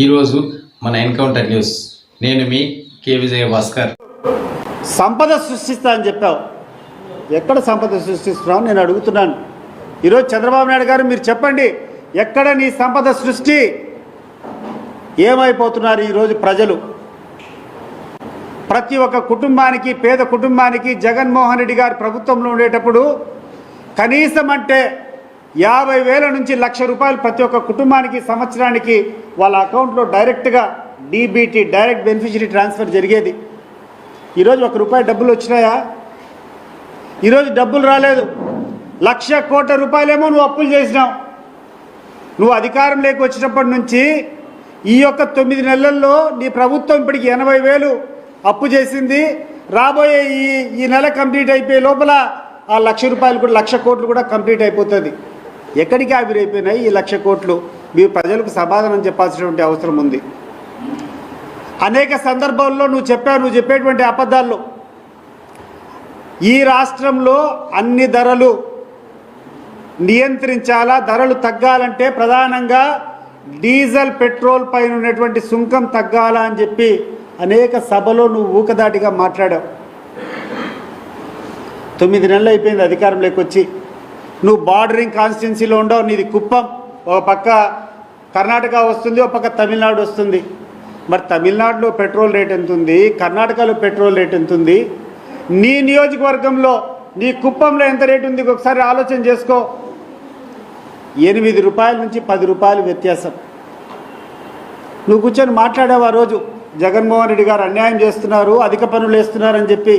ఈరోజు మన encounter news. నేను మీ కే విజయ భాస్కర్ సంపద సృష్టిస్తా అని చెప్పావు. ఎక్కడ సంపద సృష్టిస్తున్నావు? నేను అడుగుతున్నాను. ఈరోజు చంద్రబాబు నాయుడు గారు మీరు చెప్పండి ఎక్కడ నీ సంపద సృష్టి? ఏమైపోతున్నారు ఈరోజు ప్రజలు? ప్రతి ఒక్క కుటుంబానికి పేద కుటుంబానికి జగన్మోహన్ రెడ్డి గారి ప్రభుత్వంలో ఉండేటప్పుడు కనీసం అంటే యాభై వేల నుంచి లక్ష రూపాయలు ప్రతి ఒక్క కుటుంబానికి సంవత్సరానికి వాళ్ళ అకౌంట్లో డైరెక్ట్గా డీబీటీ డైరెక్ట్ బెనిఫిషరీ ట్రాన్స్ఫర్ జరిగేది. ఈరోజు ఒక రూపాయి డబ్బులు వచ్చినాయా? ఈరోజు డబ్బులు రాలేదు. లక్ష కోట్ల రూపాయలేమో నువ్వు అప్పులు చేసినావు. నువ్వు అధికారం లేక వచ్చినప్పటి నుంచి ఈ యొక్క తొమ్మిది నెలల్లో నీ ప్రభుత్వం ఇప్పటికి ఎనభై వేలు అప్పు చేసింది. రాబోయే ఈ ఈ నెల కంప్లీట్ అయిపోయే లోపల ఆ లక్ష రూపాయలు కూడా లక్ష కోట్లు కూడా కంప్లీట్ అయిపోతుంది. ఎక్కడికి ఆవిరైపోయినాయి? ఈ లక్ష కోట్లు. మీ ప్రజలకు సమాధానం చెప్పాల్సినటువంటి అవసరం ఉంది. అనేక సందర్భాల్లో నువ్వు చెప్పావు నువ్వు చెప్పేటువంటి అబద్ధాల్లో. ఈ రాష్ట్రంలో అన్ని ధరలు నియంత్రించాలా? ధరలు తగ్గాలంటే ప్రధానంగా డీజిల్ పెట్రోల్ పైన ఉన్నటువంటి సుంకం తగ్గాలా అని చెప్పి అనేక సభలో నువ్వు ఊకదాటిగా మాట్లాడావు. తొమ్మిది నెలలు అయిపోయింది అధికారంలోకి వచ్చి. నువ్వు బార్డరింగ్ కాన్స్టిట్యున్సీలో ఉండవు నీది కుప్పం. ఒక పక్క కర్ణాటక వస్తుంది ఒక పక్క తమిళనాడు వస్తుంది. మరి తమిళనాడులో పెట్రోల్ రేట్ ఎంత ఉంది కర్ణాటకలో పెట్రోల్ రేట్ ఎంత ఉంది నీ నియోజకవర్గంలో నీ కుప్పంలో ఎంత రేటు ఉంది? ఒకసారి ఆలోచన చేసుకో. ఎనిమిది రూపాయల నుంచి పది రూపాయలు వ్యత్యాసం. నువ్వు కూర్చొని మాట్లాడావు ఆ రోజు. జగన్మోహన్ రెడ్డి గారు అన్యాయం చేస్తున్నారు అధిక పనులు వేస్తున్నారని చెప్పి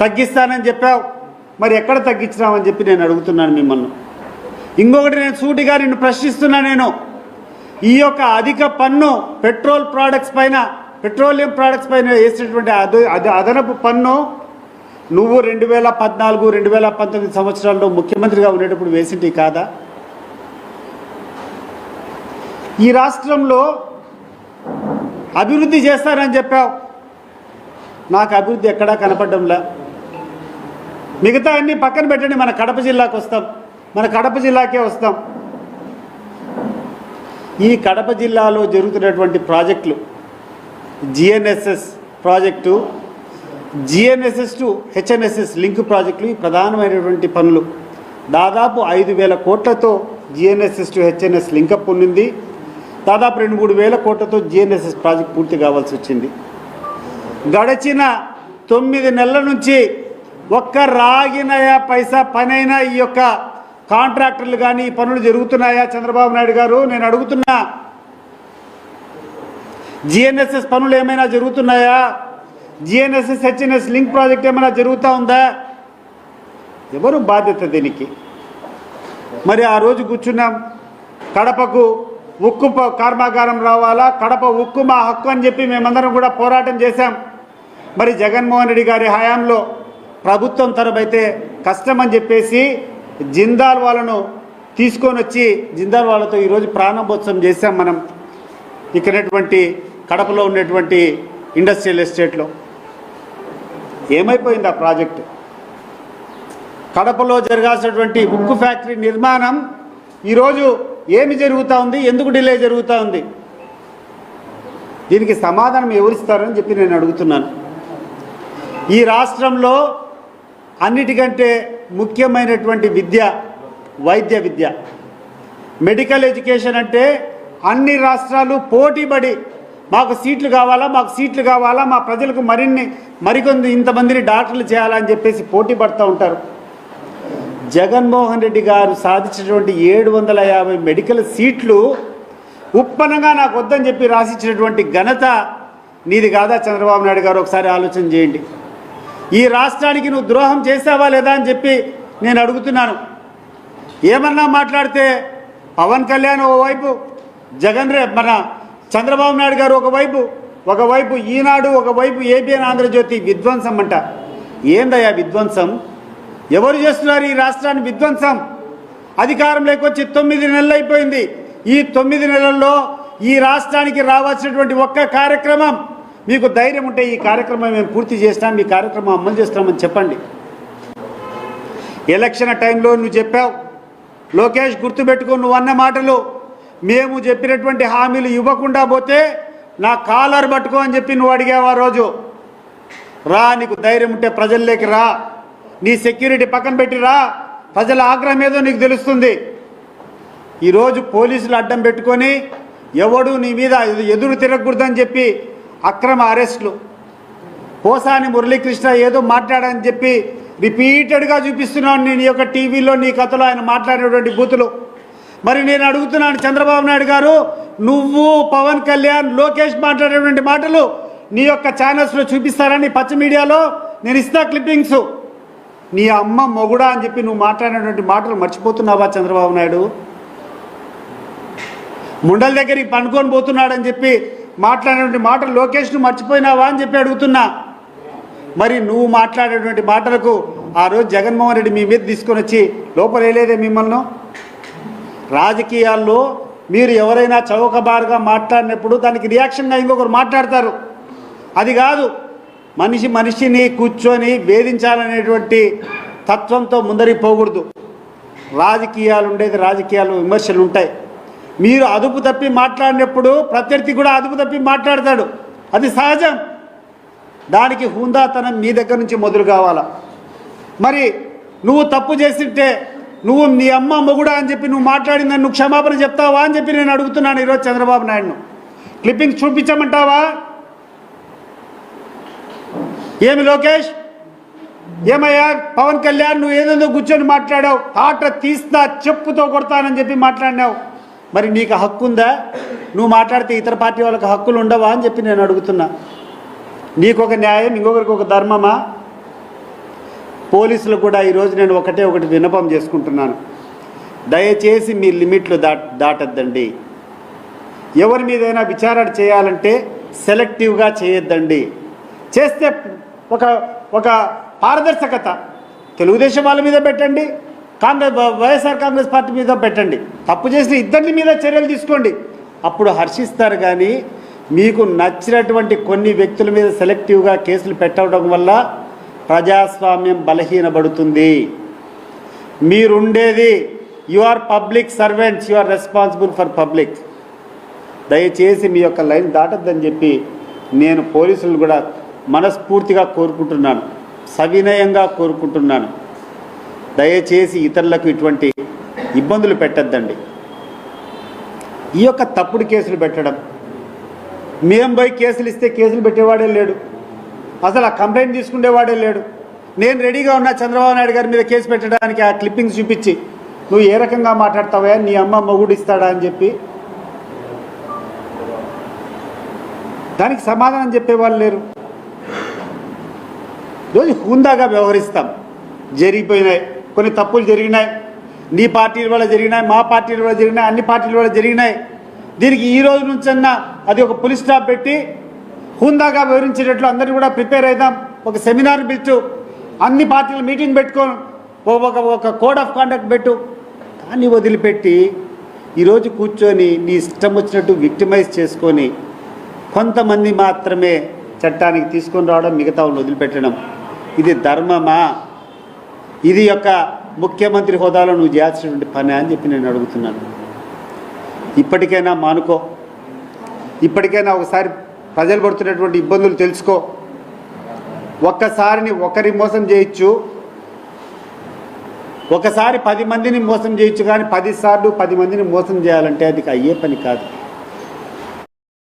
తగ్గిస్తానని చెప్పావు. మరి ఎక్కడ తగ్గించినామని చెప్పి నేను అడుగుతున్నాను మిమ్మల్ని. ఇంకొకటి నేను సూటిగా నిన్ను ప్రశ్నిస్తున్నా నేను. ఈ యొక్క అధిక పన్ను పెట్రోల్ ప్రోడక్ట్స్ పైన పెట్రోలియం ప్రోడక్ట్స్ పైన వేసినటువంటి అద అద- అదనపు పన్ను నువ్వు రెండు వేల పద్నాలుగు రెండు వేల పంతొమ్మిది సంవత్సరాల్లో ముఖ్యమంత్రిగా ఉండేటప్పుడు వేసింటి కాదా? ఈ రాష్ట్రంలో అభివృద్ధి చేస్తానని చెప్పావు. నాకు అభివృద్ధి ఎక్కడా కనపడంలా మిగతా అన్ని పక్కన పెట్టండి మన కడప జిల్లాకు వస్తాం. మన కడప జిల్లాకే వస్తాం. ఈ కడప జిల్లాలో జరుగుతున్నటువంటి ప్రాజెక్టులు GNSS project GNSS to HNSS link ప్రాజెక్టులు ఈ ప్రధానమైనటువంటి పనులు. దాదాపు ఐదు వేల కోట్లతో జిఎన్ఎస్ఎస్ టు హెచ్ఎన్ఎస్ లింకప్ ఉండింది దాదాపు రెండు మూడు వేల కోట్లతో జిఎన్ఎస్ఎస్ ప్రాజెక్ట్ పూర్తి కావాల్సి వచ్చింది. గడిచిన తొమ్మిది నెలల నుంచి ఒక్క రాగినయా పైసా పనైనా ఈ యొక్క కాంట్రాక్టర్లు కానీ ఈ పనులు జరుగుతున్నాయా చంద్రబాబు నాయుడు గారు? నేను అడుగుతున్నా. జిఎన్ఎస్ఎస్ పనులు ఏమైనా జరుగుతున్నాయా? జిఎన్ఎస్ఎస్ హెచ్ఎన్ఎస్ లింక్ ప్రాజెక్ట్ ఏమైనా జరుగుతూ ఉందా? ఎవరు బాధ్యత దీనికి? మరి ఆ రోజు కూర్చున్నాం. కడపకు ఉక్కు ప- కర్మాగారం రావాలా? కడప ఉక్కు మా హక్కు అని చెప్పి మేమందరం కూడా పోరాటం చేశాం. మరి జగన్మోహన్ రెడ్డి గారి హయాంలో ప్రభుత్వం తరఫైతే కష్టం అని చెప్పేసి జిందాల్ వాళ్ళను తీసుకొని వచ్చి జిందాల్ వాళ్ళతో ఈరోజు ప్రారంభోత్సవం చేశాం మనం. ఇక్కడటువంటి కడపలో ఉన్నటువంటి ఇండస్ట్రియల్ ఎస్టేట్లో. ఏమైపోయింది ఆ ప్రాజెక్టు? కడపలో జరగాల్సినటువంటి ఉక్కు ఫ్యాక్టరీ నిర్మాణం ఈరోజు ఏమి జరుగుతూ ఉంది? ఎందుకు డిలే జరుగుతూ ఉంది? దీనికి సమాధానం ఎవరిస్తారని చెప్పి నేను అడుగుతున్నాను. ఈ రాష్ట్రంలో అన్నిటికంటే ముఖ్యమైనటువంటి విద్య వైద్య విద్య. మెడికల్ ఎడ్యుకేషన్ అంటే అన్ని రాష్ట్రాలు పోటీపడి మాకు సీట్లు కావాలా మాకు సీట్లు కావాలా మా ప్రజలకు మరిన్ని మరికొంది ఇంతమందిని డాక్టర్లు చేయాలని చెప్పేసి పోటీ పడుతూ ఉంటారు. జగన్మోహన్ రెడ్డి గారు సాధించినటువంటి ఏడు వందల యాభై మెడికల్ సీట్లు ఉప్పనంగా నాకు వద్దని చెప్పి రాసిచ్చినటువంటి ఘనత నీది కాదా చంద్రబాబు నాయుడు గారు? ఒకసారి ఆలోచన చేయండి. ఈ రాష్ట్రానికి నువ్వు ద్రోహం చేసావా లేదా అని చెప్పి నేను అడుగుతున్నాను. ఏమన్నా మాట్లాడితే పవన్ కళ్యాణ్ ఓవైపు జగన్ రే మన చంద్రబాబు నాయుడు గారు ఒకవైపు ఒకవైపు ఈనాడు ఒకవైపు ఏబిఎన్ ఆంధ్రజ్యోతి విధ్వంసం అంట. ఏందయ్యా విధ్వంసం? ఎవరు చేస్తున్నారు ఈ రాష్ట్రాన్ని విధ్వంసం? అధికారం లేకొచ్చి తొమ్మిది నెలలు అయిపోయింది. ఈ తొమ్మిది నెలల్లో ఈ రాష్ట్రానికి రావాల్సినటువంటి ఒక్క కార్యక్రమం మీకు ధైర్యం ఉంటే ఈ కార్యక్రమం మేము పూర్తి చేస్తాం ఈ కార్యక్రమం అమలు చేస్తామని చెప్పండి. ఎలక్షన్ టైంలో నువ్వు చెప్పావు లోకేష్ గుర్తుపెట్టుకో నువ్వు అన్న మాటలు. మేము చెప్పినటువంటి హామీలు ఇవ్వకుండా పోతే నా కాలర్ పట్టుకో అని చెప్పి నువ్వు అడిగావు ఆ రోజు. రా నీకు ధైర్యం ఉంటే ప్రజల్లోకి రా. నీ సెక్యూరిటీ పక్కన పెట్టి రా. ప్రజల ఆగ్రహం ఏదో నీకు తెలుస్తుంది. ఈరోజు పోలీసులు అడ్డం పెట్టుకొని ఎవడు నీ మీద ఎదురు తిరగకూడదని చెప్పి అక్రమ అరెస్టులు. పోసాని మురళీకృష్ణ ఏదో మాట్లాడని చెప్పి రిపీటెడ్గా చూపిస్తున్నాను నేను ఈ యొక్క టీవీలో నీ కథలో ఆయన మాట్లాడినటువంటి బూతులు. మరి నేను అడుగుతున్నాను చంద్రబాబు నాయుడు గారు నువ్వు పవన్ కళ్యాణ్ లోకేష్ మాట్లాడేటువంటి మాటలు నీ యొక్క ఛానల్స్లో చూపిస్తారని పచ్చ మీడియాలో నేను ఇస్తా క్లిప్పింగ్స్. నీ అమ్మ మొగుడా అని చెప్పి నువ్వు మాట్లాడినటువంటి మాటలు మర్చిపోతున్నావా చంద్రబాబు నాయుడు? ముండల దగ్గరికి పండుకొని పోతున్నాడని చెప్పి మాట్లాడినటువంటి మాటలు లోకేష్ను మర్చిపోయినావా అని చెప్పి అడుగుతున్నా. మరి నువ్వు మాట్లాడేటువంటి మాటలకు ఆ రోజు జగన్మోహన్ రెడ్డి మీ మీద తీసుకొని వచ్చి లోపలేలేదే మిమ్మల్ని? రాజకీయాల్లో మీరు ఎవరైనా చౌకబారుగా మాట్లాడినప్పుడు దానికి రియాక్షన్గా ఇంకొకరు మాట్లాడతారు. అది కాదు. మనిషి మనిషిని కూర్చొని వేధించాలనేటువంటి తత్వంతో ముందరికి పోకూడదు. రాజకీయాలు ఉండేది రాజకీయాలు విమర్శలు ఉంటాయి మీరు అదుపు తప్పి మాట్లాడినప్పుడు ప్రత్యర్థి కూడా అదుపు తప్పి మాట్లాడతాడు. అది సహజం. దానికి హుందాతనం మీ దగ్గర నుంచి మొదలు కావాలా? మరి నువ్వు తప్పు చేసింటే నువ్వు నీ అమ్మ మొగుడా అని చెప్పి నువ్వు మాట్లాడిందని నువ్వు క్షమాపణ చెప్తావా అని చెప్పి నేను అడుగుతున్నాను ఈరోజు చంద్రబాబు నాయుడును. క్లిప్పింగ్ చూపించమంటావా? ఏమి లోకేష్? ఏమయ్యా? పవన్ కళ్యాణ్ నువ్వు ఏదేదో కూర్చొని మాట్లాడావు. ఆట తీస్తా చెప్పుతో కొడతానని చెప్పి మాట్లాడినావు. మరి నీకు హక్కు ఉందా? నువ్వు మాట్లాడితే ఇతర పార్టీ వాళ్ళకి హక్కులు ఉండవా అని చెప్పి నేను అడుగుతున్నా. నీకు ఒక న్యాయం ఇంకొకరికి ఒక ధర్మమా? పోలీసులు కూడా ఈరోజు నేను ఒకటే ఒకటి విన్నపం చేసుకుంటున్నాను. దయచేసి మీ లిమిట్లు దాట్ దాటద్దండి. ఎవరి మీదైనా విచారణ చేయాలంటే సెలెక్టివ్గా చేయొద్దండి. చేస్తే ఒక ఒక పారదర్శకత. తెలుగుదేశం వాళ్ళ మీద పెట్టండి. కాంగ్రెస్ వైఎస్ఆర్ కాంగ్రెస్ పార్టీ మీద పెట్టండి. తప్పు చేసిన ఇద్దరి మీద చర్యలు తీసుకోండి. అప్పుడు హర్షిస్తారు కానీ మీకు నచ్చినటువంటి కొన్ని వ్యక్తుల మీద సెలెక్టివ్గా కేసులు పెట్టడం వల్ల ప్రజాస్వామ్యం బలహీనపడుతుంది. మీరుండేది you are public servants you are responsible for public దయచేసి మీ యొక్క లైన్ దాటద్దని చెప్పి నేను పోలీసులు కూడా మనస్ఫూర్తిగా కోరుకుంటున్నాను. సవినయంగా కోరుకుంటున్నాను. దయచేసి ఇతరులకు ఇటువంటి ఇబ్బందులు పెట్టద్దండి. ఈ యొక్క తప్పుడు కేసులు పెట్టడం మేం పోయి కేసులు ఇస్తే కేసులు పెట్టేవాడే లేడు. అసలు ఆ కంప్లైంట్ తీసుకునేవాడే లేడు. నేను రెడీగా ఉన్నా చంద్రబాబు నాయుడు గారి మీద కేసు పెట్టడానికి ఆ క్లిప్పింగ్స్ చూపించి నువ్వు ఏ రకంగా మాట్లాడతావా? నీ అమ్మ మొగుడు ఇస్తాడా? అని చెప్పి దానికి సమాధానం చెప్పేవాళ్ళు లేరు. రోజు హుందాగా వ్యవహరిస్తాం. జరిగిపోయినాయి. కొన్ని తప్పులు జరిగినాయి. నీ పార్టీల వల్ల జరిగినాయి మా పార్టీల వల్ల జరిగినాయి అన్ని పార్టీల వల్ల జరిగినాయి. దీనికి ఈ రోజు నుంచన్నా అది ఒక పులి స్టాప్ పెట్టి హుందాగా వివరించేటట్లు అందరినీ కూడా ప్రిపేర్ అవుదాం ఒక సెమినార్ పెట్టు అన్ని పార్టీలు మీటింగ్ పెట్టుకో ఒక ఒక కోడ్ ఆఫ్ కాండక్ట్ పెట్టు. కానీ వదిలిపెట్టి ఈరోజు కూర్చొని నీ ఇష్టం వచ్చినట్టు విక్టిమైజ్ చేసుకొని కొంతమంది మాత్రమే చట్టానికి తీసుకొని రావడం మిగతా వదిలిపెట్టడం. ఇది ధర్మమా? ఇది యొక్క ముఖ్యమంత్రి హోదాలో నువ్వు చేయాల్సినటువంటి పని అని చెప్పి నేను అడుగుతున్నాను. ఇప్పటికైనా మానుకో. ఇప్పటికైనా ఒకసారి ప్రజలు పడుతున్నటువంటి ఇబ్బందులు తెలుసుకో. ఒక్కసారిని ఒకరి మోసం చేయొచ్చు. ఒకసారి పది మందిని మోసం చేయొచ్చు కానీ పదిసార్లు పది మందిని మోసం చేయాలంటే అది అయ్యే పని కాదు.